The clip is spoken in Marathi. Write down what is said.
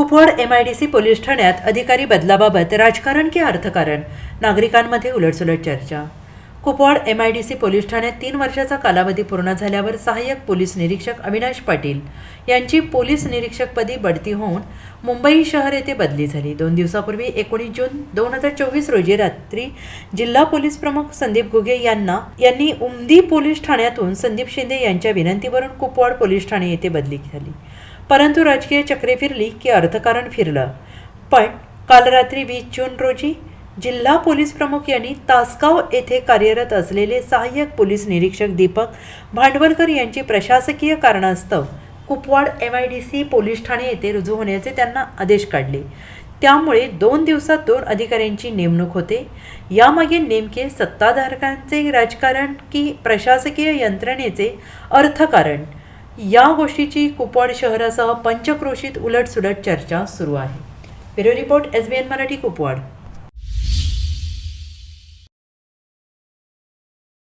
कुपवाड सी पोलीस ठाण्यात अधिकारी बदलाबाबत राजकारण की अर्थकारण? नागरिकांमध्ये उलटसुलट चर्चा Kupwad M I D C police ठाण्यात तीन वर्षाचा कालावधी पूर्ण झाल्यावर सहाय्यक पोलीस निरीक्षक अविनाश पाटील यांची पोलीस निरीक्षकपदी बढती होऊन मुंबई शहर येथे बदली झाली. दोन दिवसापूर्वी एकोणीस जून दोन हजार चोवीस रोजी रात्री जिल्हा पोलीस प्रमुख संदीप घुगे यांना यांनी उमदी पोलीस ठाण्यातून संदीप शिंदे यांच्या विनंतीवरून कुपवाड पोलीस ठाणे येथे बदली झाली. परंतु राजकीय चक्रे फिरली की अर्थकारण फिरलं. पण काल रात्री वीस जून रोजी जिल्हा पोलीस प्रमुख यांनी तासगाव येथे कार्यरत असलेले सहाय्यक पोलीस निरीक्षक दीपक भांडवलकर यांची प्रशासकीय कारणास्तव Kupwad M I D C police Thane येथे रुजू होण्याचे त्यांना आदेश काढले. त्यामुळे दोन दिवसात दोन अधिकाऱ्यांची नेमणूक होते. यामागे नेमके सत्ताधारकांचे राजकारण की प्रशासकीय यंत्रणेचे अर्थकारण? या गोष्टीची कुपवाड शहरासह पंचक्रोशीत उलटसुलट चर्चा सुरू आहे. Bureau report S B N Marathi Kupwad.